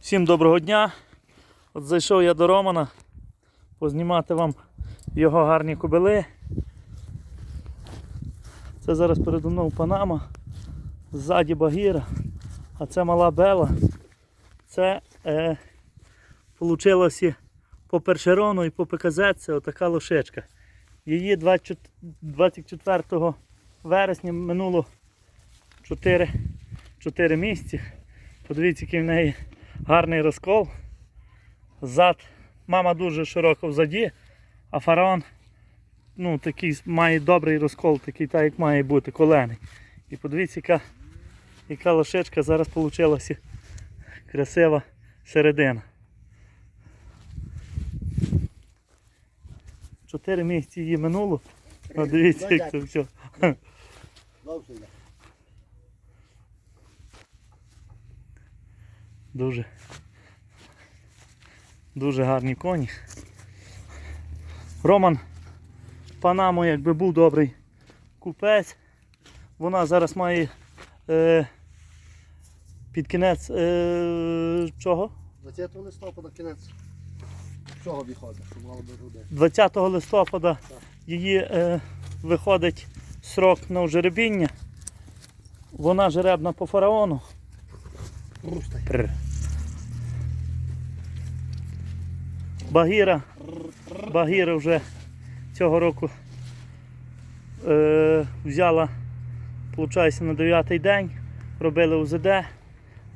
Всім доброго дня. От зайшов я до Романа познімати вам його гарні кобили. Це зараз передо мною Панама, ззаді Багіра, а це мала Бела. Це е, по першерону і по ПКЗ це отака лошечка. Її 24 вересня минуло 4, 4 місяці. Подивіться, який в неї гарний розкол. Зад. Мама дуже широко взаді, а фараон ну, такий має добрий розкол, такий так, як має бути, колений. І подивіться, яка, яка лошечка зараз вийшла красива середина. Чотири місяці її минуло. А дивіться, як це все. Довше йде. Дуже. Дуже гарні коні. Роман Панамо якби був добрий купець. Вона зараз має е, під кінець е, чого? 20 листопада кінець цього виходить, що мало би груди. 20 листопада її е, виходить срок на ожеребіння. Вона жеребна по фараону. Рустай. Багіра. Багіра вже цього року е, взяла, виходить, на 9 день, робили УЗД,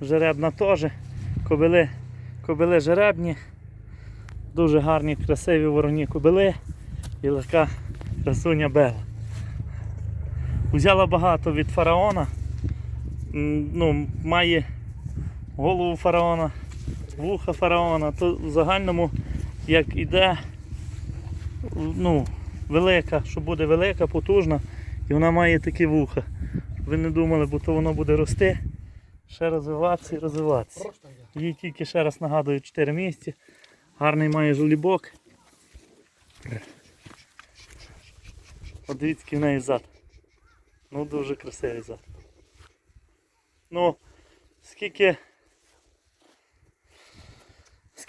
жеребна теж, кобили, кобили жеребні, дуже гарні, красиві вороні кобили. І така красуня Бела. Взяла багато від фараона, ну, має голову фараона, вуха фараона, то в загальному як іде ну, велика, що буде велика, потужна, і вона має такі вуха. Ви не думали, бо то воно буде рости, ще розвиватися і розвиватися. Їй тільки ще раз нагадую 4 місяці. Гарний має жолібок. От в неї зад. Ну дуже красивий зад. Ну, скільки.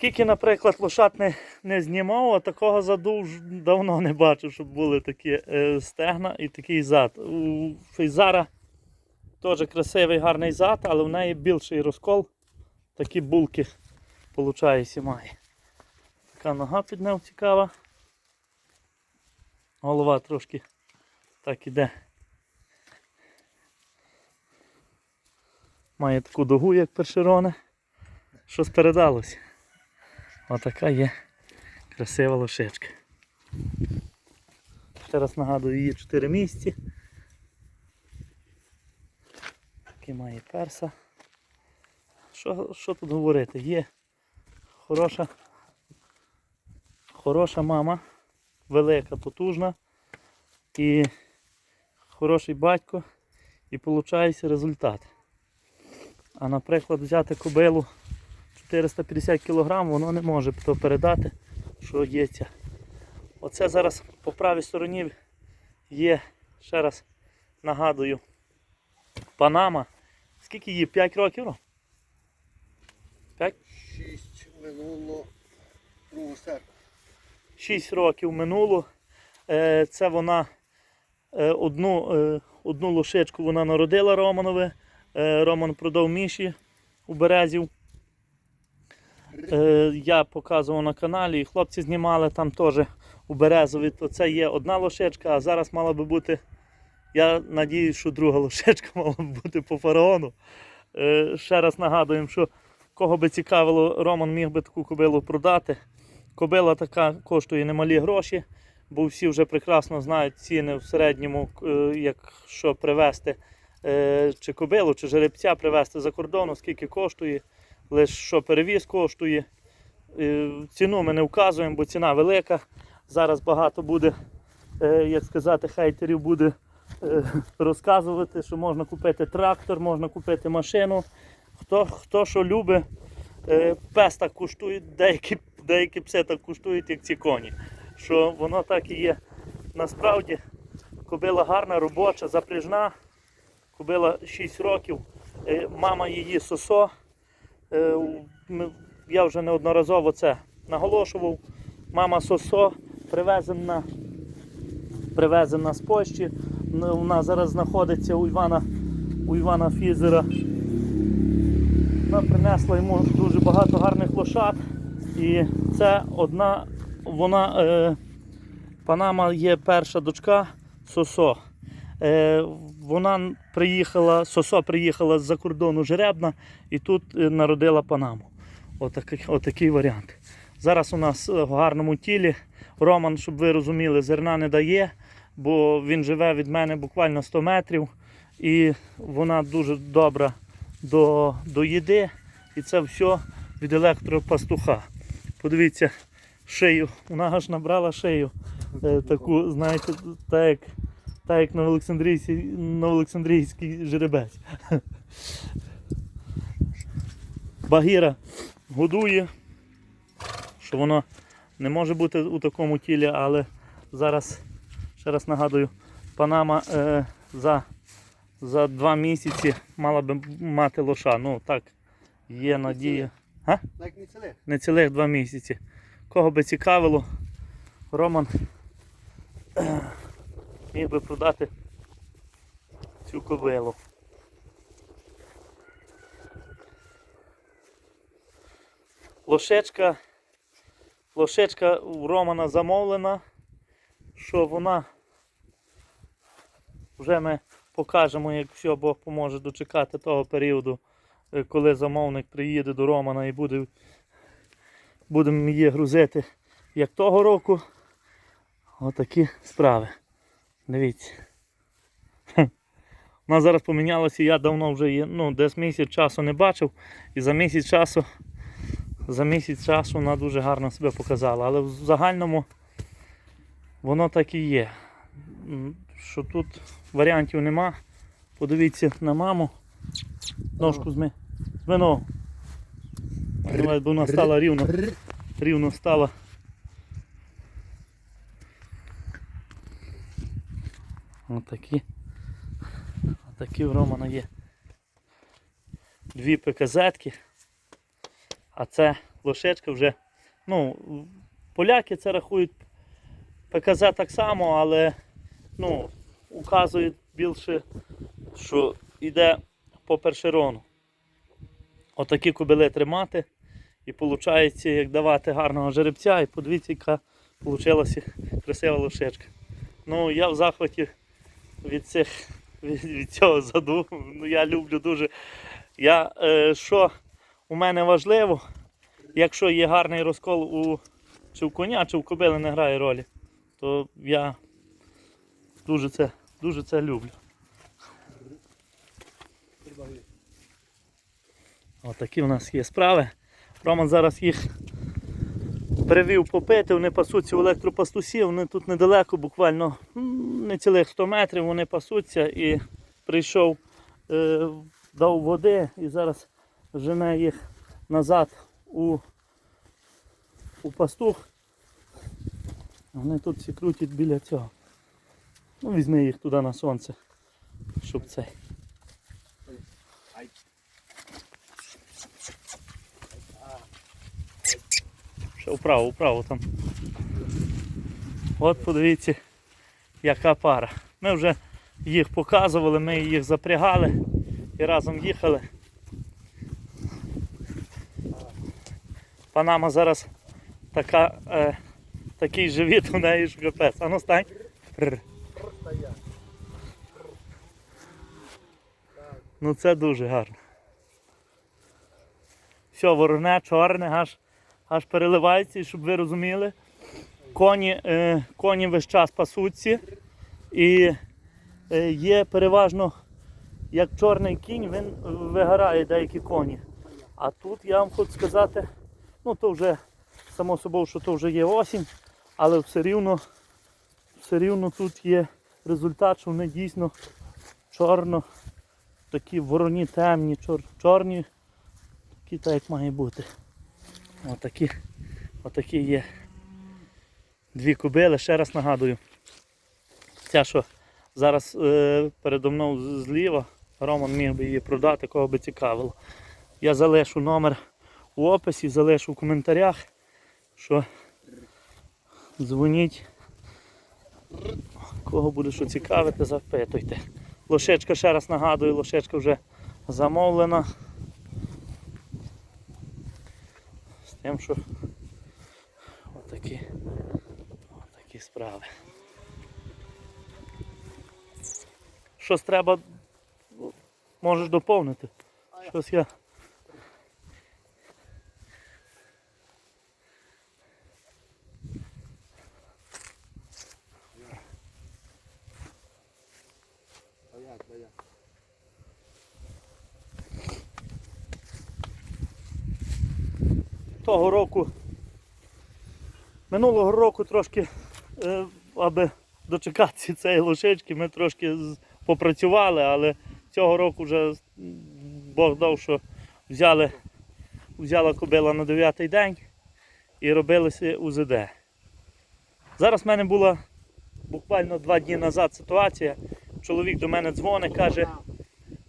Скільки, наприклад, лошад не, не знімав, а такого заду давно не бачив, щоб були такі е, стегна і такий зад. У Фейзара теж красивий гарний зад, але в неї більший розкол. Такі булки, виходить, має. Така нога під нею цікава. Голова трошки так іде. Має таку дугу, як першероне. Щось передалося. Отака є красива лошечка. Ще раз нагадую, її 4 місяці. Такий має перса. Що, що тут говорити? Є хороша, хороша мама, велика, потужна і хороший батько і виходить результат. А наприклад взяти кобилу 450 кг, воно не може то передати, що є ця. Оце зараз по правій стороні є, ще раз нагадую, Панама. Скільки їй? 5 років? ну? 5? 6 минуло другу серпня. 6 років минуло. Е, Це вона е, одну, е, одну лошечку вона народила Романове. Роман продав Міші у Березів. Е, Я показував на каналі, і хлопці знімали там теж у Березові. То це є одна лошечка, а зараз мала би бути. Я надіюсь, що друга лошечка мала б бути по фараону. Е, Ще раз нагадуємо, що кого би цікавило, Роман міг би таку кобилу продати. Кобила така коштує немалі гроші, бо всі вже прекрасно знають ціни в середньому, е, якщо привезти чи кобилу, чи жеребця привезти за кордону, скільки коштує, лише що перевіз коштує. Е, Ціну ми не вказуємо, бо ціна велика. Зараз багато буде, е, як сказати, хейтерів буде е, розказувати, що можна купити трактор, можна купити машину. Хто, хто що любить, пес так коштує, деякі, деякі пси так коштують, як ці коні. Що воно так і є. Насправді кобила гарна, робоча, запряжна. Кобила 6 років. Мама її сосо. Е, Я вже неодноразово це наголошував. Мама Сосо привезена, привезена з Польщі. Ну, Вона зараз знаходиться у Івана, у Івана Фізера. Вона принесла йому дуже багато гарних лошад. І це одна, вона, е, Панама є перша дочка Сосо. Е, вона приїхала, Сосо приїхала з-за кордону жеребна і тут е, народила Панаму. Отакий, отакий варіант. Зараз у нас е, в гарному тілі. Роман, щоб ви розуміли, зерна не дає, бо він живе від мене буквально 100 метрів. І вона дуже добра до, до їди. І це все від електропастуха. Подивіться, шию. Вона аж набрала шию. Таку, знаєте, так як, так як на Олександрійський, жеребець. Багіра годує, що воно не може бути у такому тілі, але зараз, ще раз нагадую, Панама е, за, за два місяці мала би мати лоша. Ну так, є надія. А? Як не ціле. Не цілих два місяці. Кого би цікавило, Роман міг би продати цю кобилу. Лошечка, лошечка у Романа замовлена, що вона вже ми покажемо, як все Бог поможе дочекати того періоду, е, коли замовник приїде до Романа і буде будемо її грузити як того року. Отакі справи. Дивіться. Хм. Вона зараз помінялася, я давно вже її, ну, десь місяць часу не бачив. І за місяць часу, за місяць часу вона дуже гарно себе показала. Але в загальному воно так і є. Що тут варіантів нема. Подивіться на маму. Ножку зми. Зми ногу. Давай, бо вона стала рівно рівно стала. Отакі. Отакі в Романа є. Дві ПКЗ-ки. А це лошечка вже. Ну, поляки це рахують ПКЗ так само, але ну, указують більше, що йде по першерону. Отакі кобили тримати. І виходить, як давати гарного жеребця, і подивіться, яка вийшла красива лошечка. Ну, я в захваті від, цих, від, від цього заду. Ну, я люблю дуже. Я, е, що у мене важливо, якщо є гарний розкол у чи в коня, чи в кобили не грає ролі, то я дуже це, дуже це люблю. Отакі у нас є справи. Роман зараз їх привів попити, вони пасуться в електропастусі, вони тут недалеко, буквально не цілих 100 метрів вони пасуться і прийшов, е, дав води і зараз жене їх назад у, у пастух. Вони тут всі крутять біля цього. Ну, візьми їх туди на сонце, щоб цей. Ще вправо, вправо там. От подивіться, яка пара. Ми вже їх показували, ми їх запрягали і разом їхали. Панама зараз така, е, такий живіт у неї ж капець. А ну стань. Ну це дуже гарно. Все, вороне, чорне, аж, аж переливається, і щоб ви розуміли. Коні, е, коні весь час пасуться. І е, є переважно, як чорний кінь, він вигорає деякі коні. А тут я вам хочу сказати, ну то вже само собою, що то вже є осінь, але все рівно, все рівно тут є результат, що вони дійсно чорно, такі вороні темні, чор, чорні, такі так як має бути. Отакі, отакі є дві кобили, ще раз нагадую. Ця, що зараз е, передо мною зліва, Роман міг би її продати, кого би цікавило. Я залишу номер в описі, залишу в коментарях, що дзвоніть. Кого буде що цікавити, запитуйте. Лошечка, ще раз нагадую, лошечка вже замовлена. З тим, що отакі, отакі справи. Щось треба, можеш доповнити. Щось я. Того року, минулого року трошки, е, аби дочекатися цієї лошички, ми трошки попрацювали, але цього року вже Бог дав, що взяли, взяла кобила на 9-й день і робилися УЗД. Зараз в мене була буквально два дні назад ситуація. Чоловік до мене дзвонить, каже,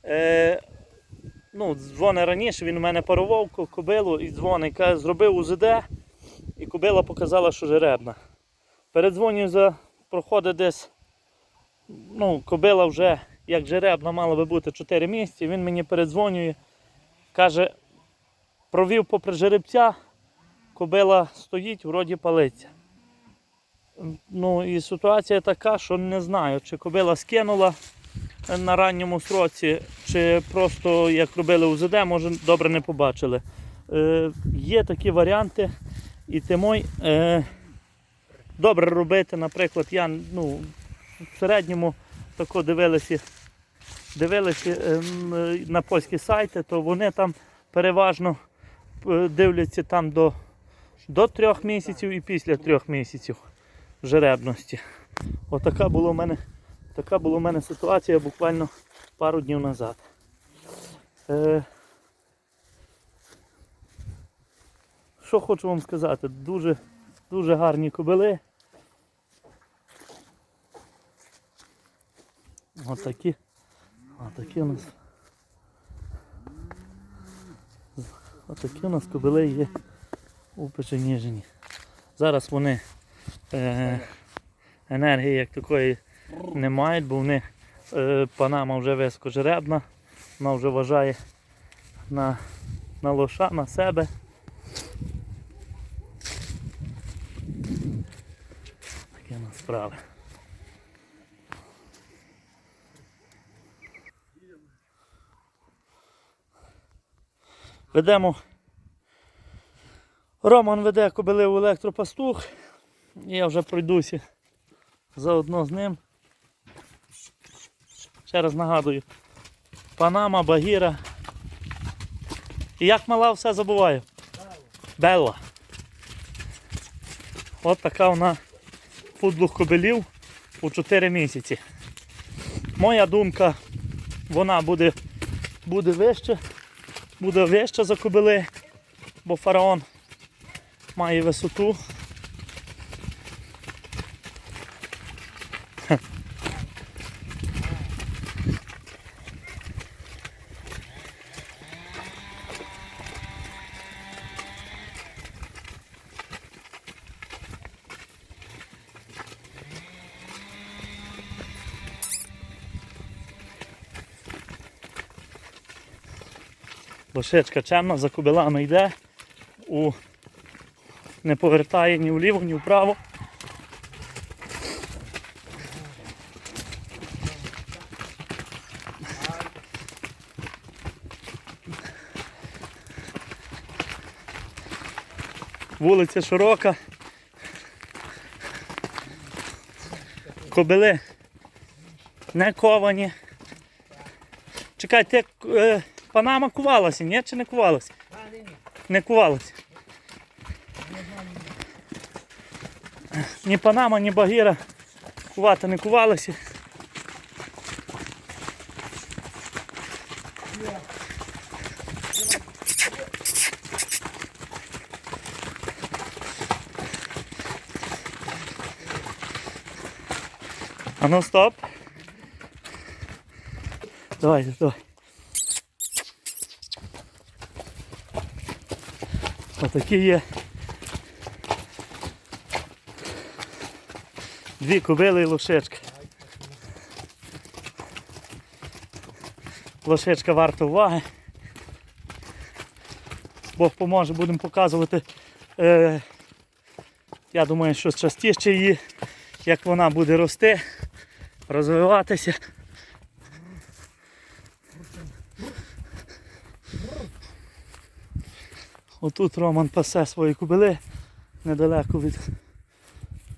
Е, ну, дзвонить раніше, він у мене парував кобилу і дзвонить, каже, зробив УЗД, і кобила показала, що жеребна. Передзвоню за проходить десь, ну, кобила вже як жеребна мала би бути 4 місяці. Він мені передзвонює, каже, провів попри жеребця, кобила стоїть, вроді палиться. Ну і ситуація така, що не знаю, чи кобила скинула на ранньому сроці, чи просто як робили УЗД, може добре не побачили. Е, є такі варіанти, і Тимой е, добре робити, наприклад, я ну, в середньому тако дивилися, дивилися ем, е, на польські сайти, то вони там переважно е, дивляться там до, до трьох місяців і після трьох місяців жеребності. Отака була у мене Така була у мене ситуація буквально пару днів назад. Е, що хочу вам сказати? Дуже, дуже гарні кобили. Отакі. Отакі у нас. Отакі у нас кобили є у Печеніжині. Зараз вони е, енергії як такої не мають, бо вони е, панама вже високожеребна, вона вже вважає на, на лоша, на себе. Такі у нас справи. Ведемо. Роман веде кобили в електропастух. Я вже пройдуся заодно з ним. Ще раз нагадую. Панама, Багіра. І як мала все забуваю? Белла. От така вона футбух кобелів у 4 місяці. Моя думка, вона буде, буде вище, буде вища за кобили, бо фараон має висоту. Лошечка чемна, за кобилами йде, у... не повертає ні вліво, ні вправо. Вулиця широка. Кобили не ковані. Чекай, ти е, панама кувалася, ні? Чи не кувалася? Не кувалася. Ні панама, ні багіра кувати не кувалися. А ну стоп. Давай, давай. Отакі є. Дві кобили і лошечка. Лошечка варта уваги. Бог поможе, будемо показувати. Е, я думаю, що частіше її, як вона буде рости, розвиватися. Отут Роман пасе свої кубили недалеко від,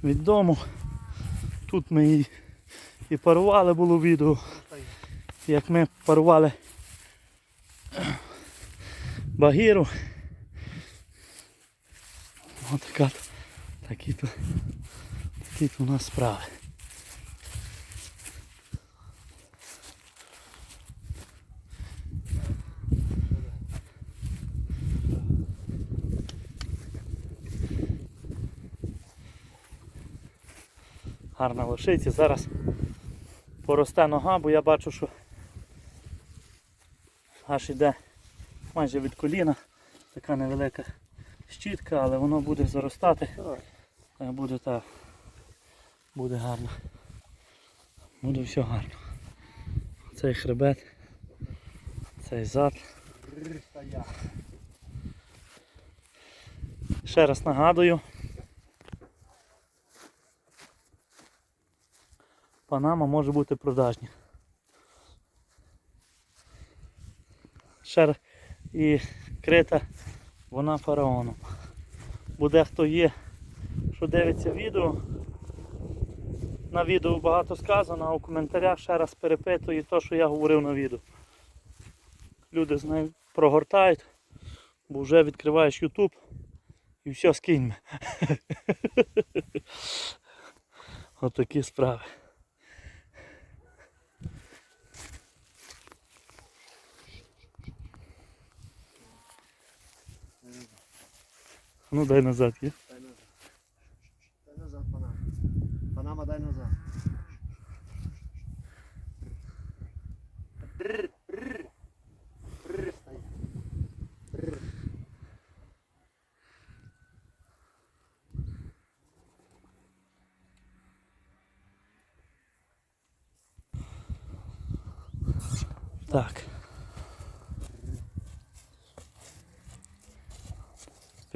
від дому. Тут ми її і парували було відео, як ми парували багіру. Така, такі, то, такі то у нас справи. Гарна лошиця. Зараз поросте нога, бо я бачу, що аж іде майже від коліна. Така невелика щітка, але воно буде заростати. Е, Буде так. Буде гарно. Буде все гарно. Цей хребет, цей зад. Ще раз нагадую. Панама може бути продажня. Раз. І крита вона фараоном. Буде хто є, що дивиться відео. На відео багато сказано, а у коментарях ще раз перепитую те, що я говорив на відео. Люди знають, прогортають, бо вже відкриваєш YouTube і все скинь. Отакі справи. Ну дай назад є. Дай назад. Дай назад, Панама. Панама, дай назад. Так.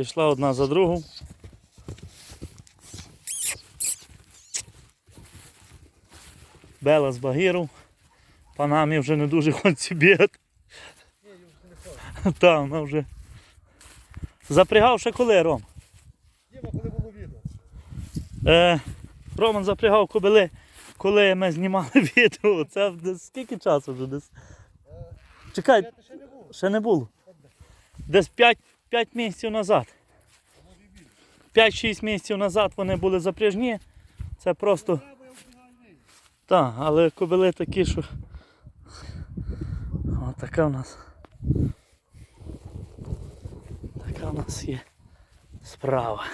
Пішла одна за другу. Бела з Багіру. Панамі вже не дуже хоче бігати. Та, вона вже. Запрягав ще коли, Ром? Діма, коли було відео? Е, Роман запрягав кобили, коли ми знімали відео. Це десь скільки часу вже десь? Чекай, ще не було. Десь 5, 5 місяців назад. 5-6 місяців назад вони були запряжні. Це просто. Так, але кобили такі, що. О, така в нас. Така в нас є справа.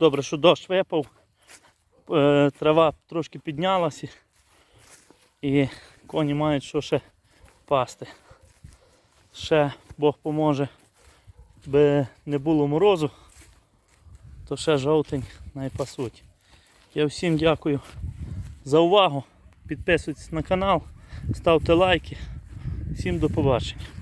Добре, що дощ випав, е, трава трошки піднялася і коні мають що ще пасти. Ще Бог поможе, би не було морозу, то ще жовтень найпасуть. Я всім дякую за увагу. Підписуйтесь на канал, ставте лайки. Всім до побачення.